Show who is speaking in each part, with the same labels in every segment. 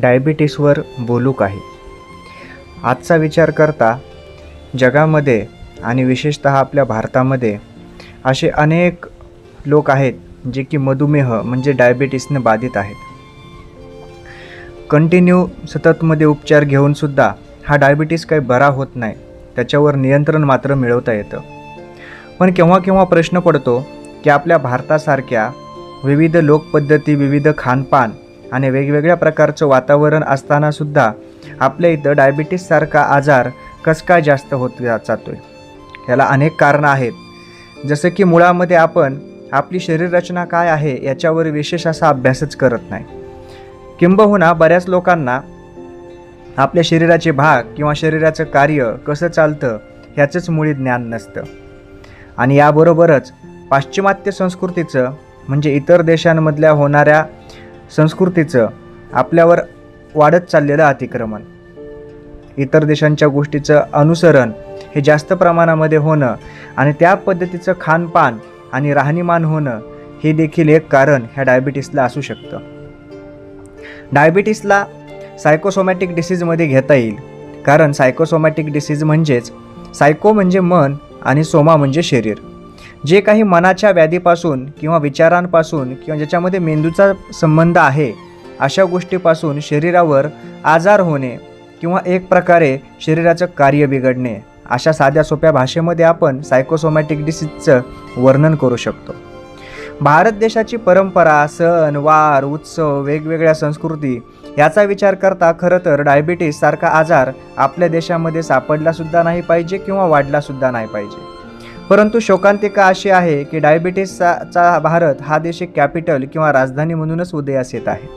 Speaker 1: डायबिटीसवर बोलू काही. आजचा विचार करता जगामध्ये आणि विशेषतः आपल्या भारतामध्ये असे अनेक लोक आहेत जे की मधुमेह म्हणजे डायबिटीसने बाधित आहेत. कंटिन्यू सततमध्ये उपचार घेऊनसुद्धा हा डायबिटीस काही बरा होत नाही त्याच्यावर नियंत्रण मात्र मिळवता येतं. पण केव्हा केव्हा प्रश्न पडतो की आपल्या भारतासारख्या विविध लोकपद्धती विविध खानपान आणि वेगवेगळ्या प्रकारचं वातावरण असतानासुद्धा आपल्या इथं डायबिटीससारखा आजार कस काय जास्त होत जातो आहे याला अनेक कारणं आहेत. जसं की मुळामध्ये आपण आपली शरीररचना काय आहे याच्यावर विशेष असा अभ्यासच करत नाही. किंबहुना बऱ्याच लोकांना आपल्या शरीराचे भाग किंवा शरीराचं कार्य कसं चालतं ह्याचंच मुळी ज्ञान नसतं. आणि याबरोबरच पाश्चिमात्य संस्कृतीचं म्हणजे इतर देशांमधल्या होणाऱ्या संस्कृतीचं आपल्यावर वाढत चाललेलं अतिक्रमण. इतर देशांच्या गोष्टीचं अनुसरण हे जास्त प्रमाणामध्ये होणं आणि त्या पद्धतीचं खानपान आणि राहणीमान होणं हे देखील एक कारण ह्या डायबिटीसला असू शकतं. डायबिटीसला सायकोसोमॅटिक डिसीजमध्ये घेता येईल. कारण सायकोसोमॅटिक डिसीज म्हणजेच सायको म्हणजे मन आणि सोमा म्हणजे शरीर. जे काही मनाच्या व्याधीपासून किंवा विचारांपासून किंवा ज्याच्यामध्ये मेंदूचा संबंध आहे अशा गोष्टीपासून शरीरावर आजार होणे किंवा एक प्रकारे शरीराचं कार्य बिघडणे अशा साध्या सोप्या भाषेमध्ये आपण सायकोसोमॅटिक डिसीजचं वर्णन करू शकतो. भारत देशाची परंपरा सण वार उत्सव वेगवेगळ्या संस्कृती याचा विचार करता खरं तर डायबिटीस सारखा आजार आपल्या देशामध्ये सापडलासुद्धा नाही पाहिजे किंवा वाढलासुद्धा नाही पाहिजे. परंतु शोकांतिका अशी आहे की डायबिटीसचा भारत हा देश एक कॅपिटल किंवा राजधानी म्हणूनच उदयास येत आहे.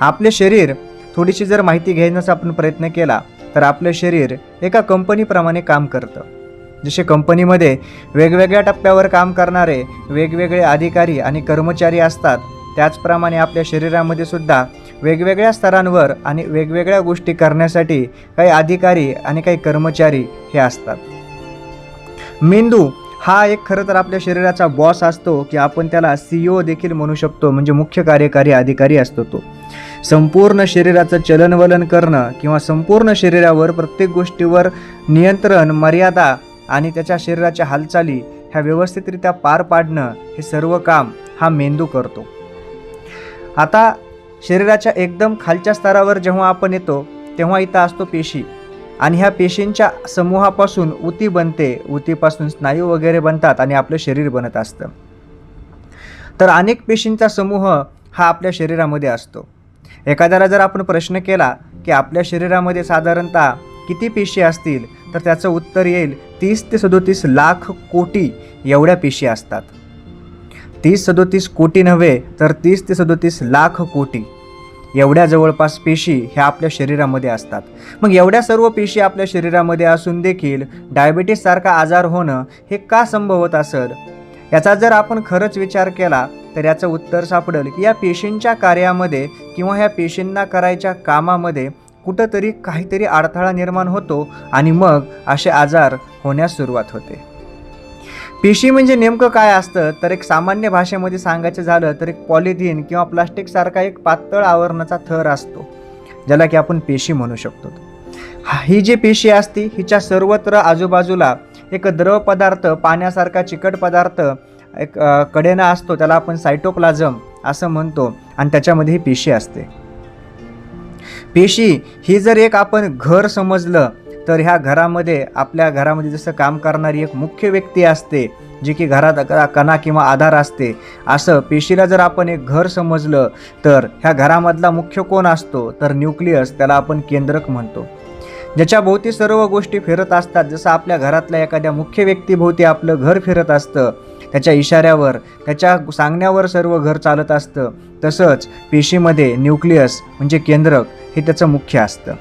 Speaker 1: आपले शरीर थोडीशी जर माहिती घेण्याचा आपण प्रयत्न केला तर आपलं शरीर एका कंपनीप्रमाणे काम करतं. जसे कंपनीमध्ये वेगवेगळ्या टप्प्यावर काम करणारे वेगवेगळे अधिकारी आणि कर्मचारी असतात त्याचप्रमाणे आपल्या शरीरामध्ये सुद्धा वेगवेगळ्या स्तरांवर आणि वेगवेगळ्या गोष्टी करण्यासाठी काही अधिकारी आणि काही कर्मचारी हे असतात. मेंदू हा एक खरं तर आपल्या शरीराचा बॉस असतो की आपण त्याला सी ओ देखील म्हणू शकतो म्हणजे मुख्य कार्यकारी अधिकारी असतो तो. संपूर्ण शरीराचं चलनवलन करणं किंवा संपूर्ण शरीरावर प्रत्येक गोष्टीवर नियंत्रण मर्यादा आणि त्याच्या शरीराच्या हालचाली ह्या व्यवस्थितरित्या पार पाडणं हे सर्व काम हा मेंदू करतो. आता शरीराच्या एकदम खालच्या स्तरावर जेव्हा आपण येतो तेव्हा इथं असतो पेशी. आणि ह्या पेशींच्या समूहापासून उती बनते. उतीपासून स्नायू वगैरे बनतात आणि आपलं शरीर बनत असतं. तर अनेक पेशींचा समूह हा आपल्या शरीरामध्ये असतो. एखाद्याला जर आपण प्रश्न केला की आपल्या शरीरामध्ये साधारणतः किती पेशी असतील तर त्याचं उत्तर येईल तीस ते सदोतीस लाख कोटी एवढ्या पेशी असतात. तीस सदोतीस कोटी नव्हे तर तीस ते सदोतीस लाख कोटी. एवढ्या जवळपास पेशी ह्या आपल्या शरीरामध्ये असतात. मग एवढ्या सर्व पेशी आपल्या शरीरामध्ये असून देखील डायबिटीससारखा आजार होणं हे का संभवत असेल याचा जर आपण खरंच विचार केला तर याचं उत्तर सापडेल की या पेशींच्या कार्यामध्ये किंवा ह्या पेशींना करायच्या कामामध्ये कुठंतरी काहीतरी अडथळा निर्माण होतो आणि मग असे आजार होण्यास सुरुवात होते. पेशी म्हणजे नेमकं काय असतं? तर एक सामान्य भाषेमध्ये सांगायचं झालं तर एक पॉलिथिन किंवा प्लास्टिकसारखा एक पातळ आवरणाचा थर असतो ज्याला की आपण पेशी म्हणू शकतो. हा- ही जी पेशी असते हिच्या सर्वत्र आजूबाजूला एक द्रव पदार्थ पाण्यासारखा चिकट पदार्थ एक कडेना असतो त्याला आपण सायटोप्लाझम असं म्हणतो आणि त्याच्यामध्ये ही पेशी असते. पेशी ही जर एक आपण घर समजलं तर ह्या घरामध्ये आपल्या घरामध्ये जसं काम करणारी एक मुख्य व्यक्ती असते जी की घरात क- कणा किंवा आधार असते असं पेशीला जर आपण एक घर समजलं तर ह्या घरामधला मुख्य कोण असतो? तर न्यूक्लियस त्याला आपण केंद्रक म्हणतो. ज्याच्या भोवती सर्व गोष्टी फिरत असतात जसं आपल्या घरातल्या एखाद्या मुख्य व्यक्तीभोवती आपलं घर फिरत असतं त्याच्या इशाऱ्यावर त्याच्या सांगण्यावर सर्व घर चालत असतं तसंच पेशीमध्ये न्यूक्लियस म्हणजे केंद्रक हे त्याचं मुख्य असतं.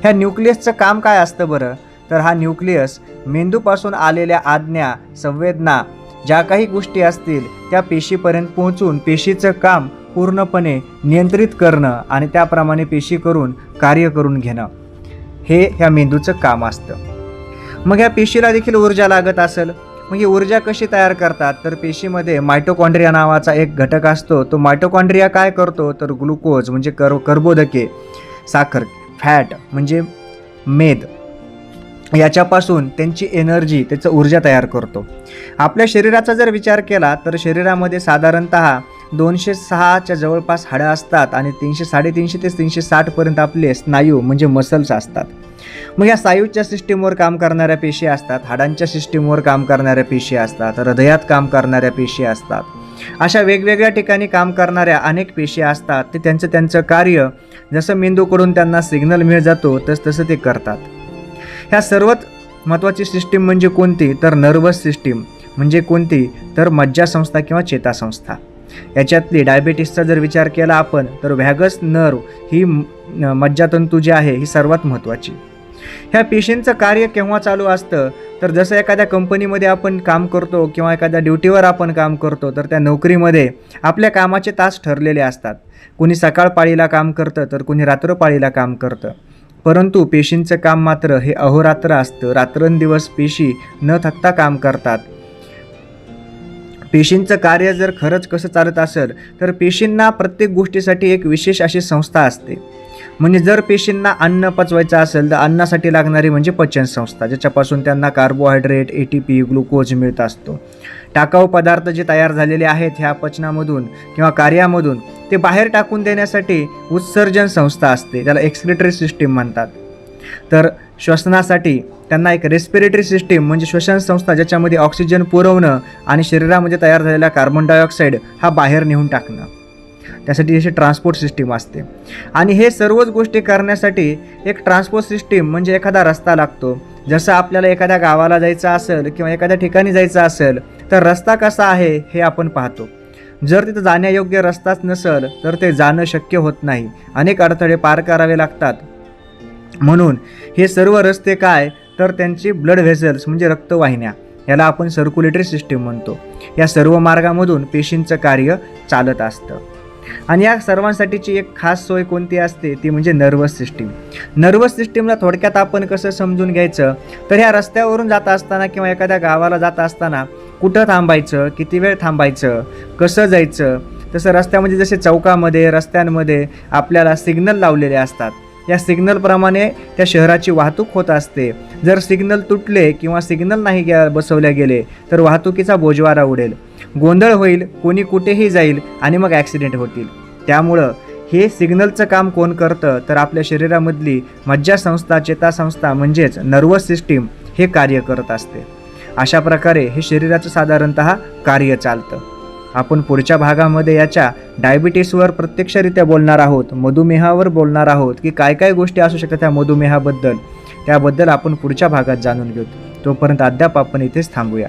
Speaker 1: ह्या न्यूक्लियसचं काम काय असतं बरं? तर हा न्यूक्लियस मेंदूपासून आलेल्या आज्ञा संवेदना ज्या काही गोष्टी असतील त्या पेशीपर्यंत पोहोचून पेशीचं काम पूर्णपणे नियंत्रित करणं आणि त्याप्रमाणे पेशी करून कार्य करून घेणं. हे ह्या मेंदूचं काम असतं. मग ह्या पेशीला देखील ऊर्जा लागत असेल. मग ही ऊर्जा कशी तयार करतात? तर पेशीमध्ये मायटोकॉन्ड्रिया नावाचा एक घटक असतो. तो मायटोकॉन्ड्रिया काय करतो? तर ग्लुकोज म्हणजे कर कर्बोदके साखर. फॅट म्हणजे मेद याच्यापासून त्यांची एनर्जी त्याचं ऊर्जा तयार करतो. आपल्या शरीराचा जर विचार केला तर शरीरामध्ये साधारणत दोनशे सहाच्या जवळपास हाडं असतात आणि तीनशे साडेतीनशे ते तीनशे साठपर्यंत आपले स्नायू म्हणजे मसल्स असतात. मग या स्नायूच्या सिस्टीमवर काम करणाऱ्या पेशी असतात हाडांच्या सिस्टीमवर काम करणाऱ्या पेशी असतात हृदयात काम करणाऱ्या पेशी असतात. अशा वेगवेगळ्या ठिकाणी काम करणाऱ्या अनेक पेशी असतात. ते त्यांचं त्यांचं कार्य. जसं मेंदूकडून त्यांना सिग्नल मिळ जातो तस तसं ते करतात. ह्या सर्वात महत्त्वाची सिस्टीम म्हणजे कोणती? तर नर्वस सिस्टीम म्हणजे कोणती? तर मज्जासंस्था किंवा चेतासंस्था. याच्यातली डायबेटीसचा जर विचार केला आपण तर व्हॅगस नर्व ही मज्जातंतू जी आहे ही सर्वात महत्त्वाची. ह्या पेशींचं कार्य केव्हा चालू असतं? तर जसं एखाद्या कंपनीमध्ये आपण काम करतो किंवा एखाद्या ड्युटीवर आपण काम करतो तर त्या नोकरीमध्ये आपल्या कामाचे तास ठरलेले असतात. कोणी सकाळ पाळीला काम करतं तर कुणी रात्रपाळीला काम करतं. परंतु पेशींचं काम मात्र हे अहोरात्र असतं. रात्रंदिवस पेशी न थकता काम करतात. पेशींचं कार्य जर खरंच कसं चालत असेल तर पेशींना प्रत्येक गोष्टीसाठी एक विशेष अशी संस्था असते. म्हणजे जर पेशींना अन्न पचवायचं असेल तर अन्नासाठी लागणारी म्हणजे पचन संस्था ज्याच्यापासून त्यांना carbohydrate A T P glucose मिळत असतो. टाकाऊ पदार्थ जे तयार झालेले आहेत ह्या पचनामधून किंवा कार्यामधून ते बाहेर टाकून देण्यासाठी उत्सर्जन संस्था असते त्याला एक्सक्रेटरी सिस्टीम म्हणतात. तर श्वसनासाठी त्यांना एक रेस्पिरेटरी सिस्टीम म्हणजे श्वसन संस्था ज्याच्यामध्ये ऑक्सिजन पुरवणं आणि शरीरामध्ये तयार झालेला कार्बन डायऑक्साईड हा बाहेर नेऊन टाकणं. त्यासाठी अशी ट्रान्सपोर्ट सिस्टीम असते. आणि हे सर्वच गोष्टी करण्यासाठी एक ट्रान्सपोर्ट सिस्टीम म्हणजे एखादा रस्ता लागतो. जसं आपल्याला एखाद्या गावाला जायचं असेल किंवा एखाद्या ठिकाणी जायचं असेल तर रस्ता कसा आहे हे आपण पाहतो. जर तिथं जाण्यायोग्य रस्ताच नसेल तर ते जाणं शक्य होत नाही. अनेक अडथळे पार करावे लागतात. म्हणून हे सर्व रस्ते काय तर त्यांची ब्लड व्हेसल्स म्हणजे रक्तवाहिन्या. याला आपण सर्क्युलेटरी सिस्टीम म्हणतो. या सर्व मार्गामधून पेशींचं कार्य चालत असतं. आणि या सर्वांसाठीची एक खास सोय कोणती असते ती म्हणजे नर्वस सिस्टीम नर्वस सिस्टीमला थोडक्यात आपण कसं समजून घ्यायचं तर ह्या रस्त्यावरून जात असताना किंवा एखाद्या गावाला जात असताना कुठं थांबायचं किती वेळ थांबायचं कसं जायचं तसं रस्त्यामध्ये जसे चौकामध्ये रस्त्यांमध्ये आपल्याला सिग्नल लावलेले असतात. या सिग्नलप्रमाणे त्या शहराची वाहतूक होत असते. जर सिग्नल तुटले किंवा सिग्नल नाही गे बसवले गेले तर वाहतुकीचा बोजवारा उडेल. गोंधळ होईल कोणी कुठेही जाईल आणि मग ॲक्सिडेंट होतील. त्यामुळं हे सिग्नलचं काम कोण करतं? तर आपल्या शरीरामधली मज्जासंस्था चेतासंस्था म्हणजेच नर्वस सिस्टीम हे कार्य करत असते. अशा प्रकारे हे शरीराचं साधारणत कार्य चालतं. आपण पुढच्या भागामध्ये याच्या डायबिटीसवर प्रत्यक्षरित्या बोलणार आहोत मधुमेहावर बोलणार आहोत की काय काय गोष्टी असू शकतात त्या मधुमेहाबद्दल. त्याबद्दल आपण पुढच्या भागात जाणून घेऊ. तोपर्यंत अद्याप आपण इथेच थांबूया.